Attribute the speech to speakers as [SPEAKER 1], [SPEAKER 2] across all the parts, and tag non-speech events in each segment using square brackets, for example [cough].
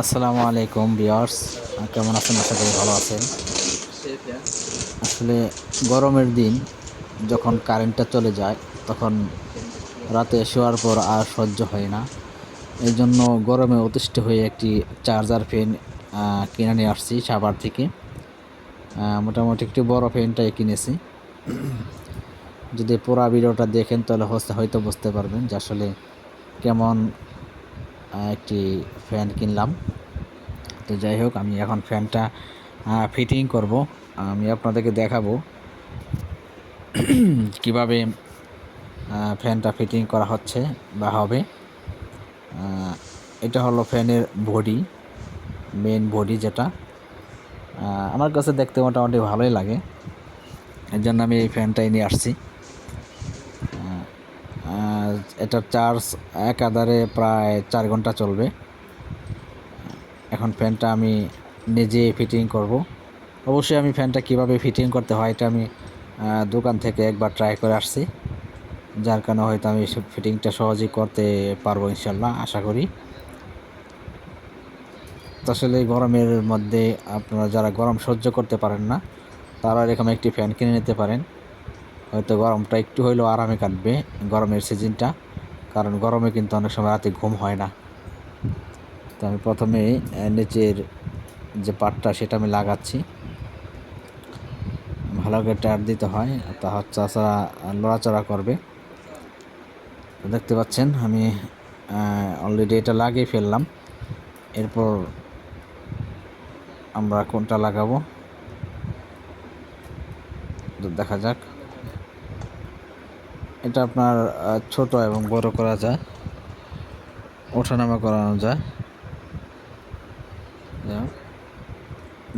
[SPEAKER 1] আসসালামু আলাইকুম বিয়ার্স কেমন আছেন? আশা করি ভালো আছেন। আসলে গরমের দিন, যখন কারেন্টটা চলে যায়, তখন রাতে শোয়ার পর আর সহ্য হয় না। এই জন্য গরমে অতিষ্ঠ হয়ে একটি চার্জার ফ্যান কিনে নিয়ে আসছি সাভার থেকে। মোটামুটি একটি বড় ফ্যানটাই কিনেছি। যদি পুরো ভিডিওটা দেখেন, তাহলে হয়তো বুঝতে পারবেন যে আসলে কেমন একটি ফ্যান কিনলাম। তো যাই হোক, আমি এখন ফ্যানটা ফিটিং করব। আমি আপনাদেরকে দেখাবো [clears throat] কীভাবে ফ্যানটা ফিটিং করা হচ্ছে বা হবে। এটা হলো ফ্যানের বডি মেন বডি যেটা। আমার কাছে দেখতে মোটামুটি ভালোই লাগে। এর জন্য আমি এই ফ্যানটাই নিয়ে আসছি। এটার চার্জ এক আধারে প্রায় চার ঘণ্টা চলবে। এখন ফ্যানটা আমি নিজে ফিটিং করব। অবশ্যই আমি ফ্যানটা কীভাবে ফিটিং করতে হয় এটা আমি দোকান থেকে একবার ট্রাই করে আসছি। যার কারণে হয়তো আমি ফিটিংটা সহজেই করতে পারব ইনশাল্লাহ, আশা করি। আসলে গরমের মধ্যে আপনারা যারা গরম সহ্য করতে পারেন না, তারা এরকম একটি ফ্যান কিনে নিতে পারেন। হয়তো গরমটা একটু হইলেও আরামে কাটবে গরমের সিজনটা। কারণ গরমে কিন্তু অনেক সময় রাতে ঘুম হয় না। তো আমি প্রথমে নিচের যে পাটটা সেটা আমি লাগাচ্ছি। ভালো করে টায়ার দিতে হয়, তা হচ্ছে তাছাড়া লড়াচড়া করবে। দেখতে পাচ্ছেন, আমি অলরেডি এটা লাগিয়ে ফেললাম। এরপর আমরা কোনটা লাগাবো? দেখা যাক। এটা আপনার ছোট এবং বড় করা যায়। ওঠানামা করানো যায়।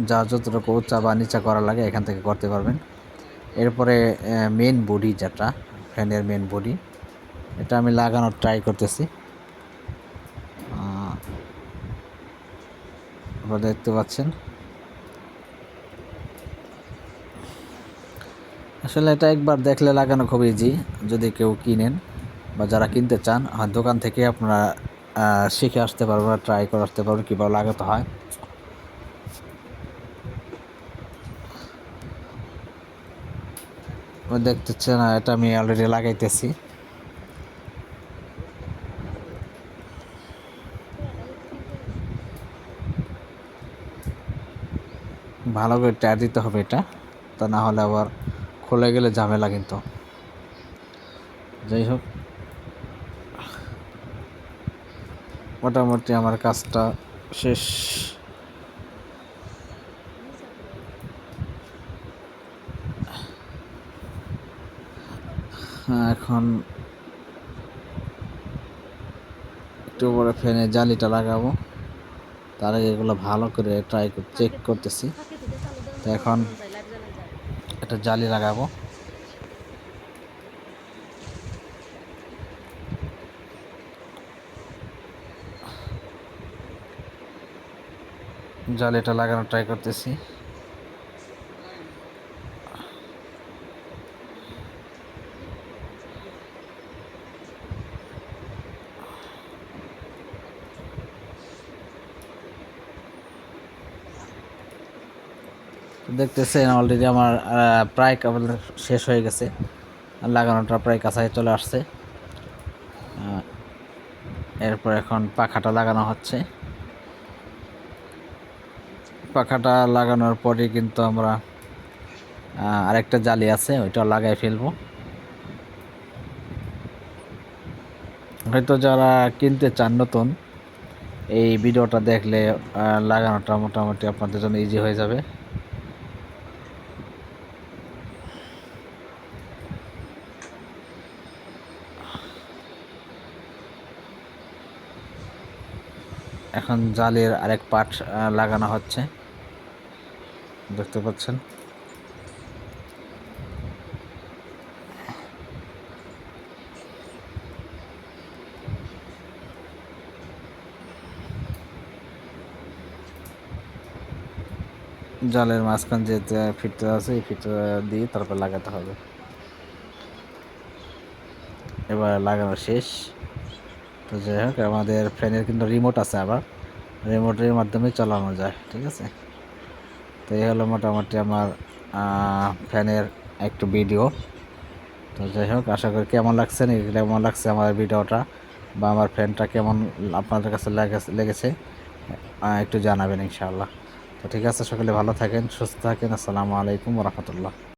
[SPEAKER 1] যা যতটুকু উঁচা বা নিচা করা লাগে এখান থেকে করতে পারবেন। এরপরে মেন বডি যেটা ফ্যানের মেন বডি এটা আমি লাগানোর ট্রাই করতেছি। আপনারা দেখতে পাচ্ছেন। আসলে এটা একবার দেখলে লাগানো খুব ইজি যদি কেউ কিনেন বা যারা কিনতে চান দোকান থেকে আপনারা শিখে আসতে পারবেন ট্রাই করে আসতে পারবেন কীভাবে লাগাতে হয়। দেখতেছেন আহ, এটা আমি অলরেডি লাগাইতেছি। ভালো করে টায়ার দিতে হবে এটা তা না হলে আবার খুলে গেলে ঝামেলা কিন্তু। যাই হোক। মোটামুটি আমার কাজটা শেষ। এখন একটু পরে ফ্যানে জালিটা লাগাবো। তার আগে এগুলো ভালো করে ট্রাই চেক করতেছি। তো এখন একটা জালি লাগাবো। জালিটা লাগানোর ট্রাই করতেছি। দেখতেছেন অলরেডি আমার প্রায় কেবল শেষ হয়ে গেছে। লাগানোটা প্রায় কাছায় চলে আসছে। এরপর এখন পাখাটা লাগানো হচ্ছে। পাখাটা লাগানোর পরে কিন্তু আমরা আরেকটা জালি আছে, ওইটা লাগাই ফেলব। হয়তো যারা কিনতে চান নতুন, এই ভিডিওটা দেখলে লাগানোটা মোটামুটি আপনাদের জন্য ইজি হয়ে যাবে। এখন জালের আরেক পাট লাগানো হচ্ছে। দেখতে পাচ্ছেন? জালের মাঝখান যে ফিটটা আছে, এই ফিটটা দিয়ে তারপর লাগাতে হবে। এবার লাগানো শেষ। তো যাই হোক, আমাদের ফ্যানের কিন্তু রিমোট আছে আবার। রিমোটের মাধ্যমে চালানো যায়, ঠিক আছে? তো এই হলো মোটামুটি আমার ফ্যানের একটু ভিডিও তো যাই হোক, আশা করি কেমন লাগছে কেমন লাগছে আমার ভিডিওটা বা আমার ফ্যানটা কেমন আপনাদের কাছে লেগেছে- একটু জানাবেন ইনশাআল্লাহ। তো ঠিক আছে, সকলে ভালো থাকেন, সুস্থ থাকেন। আসসালামু আলাইকুম রহমতুল্লাহ।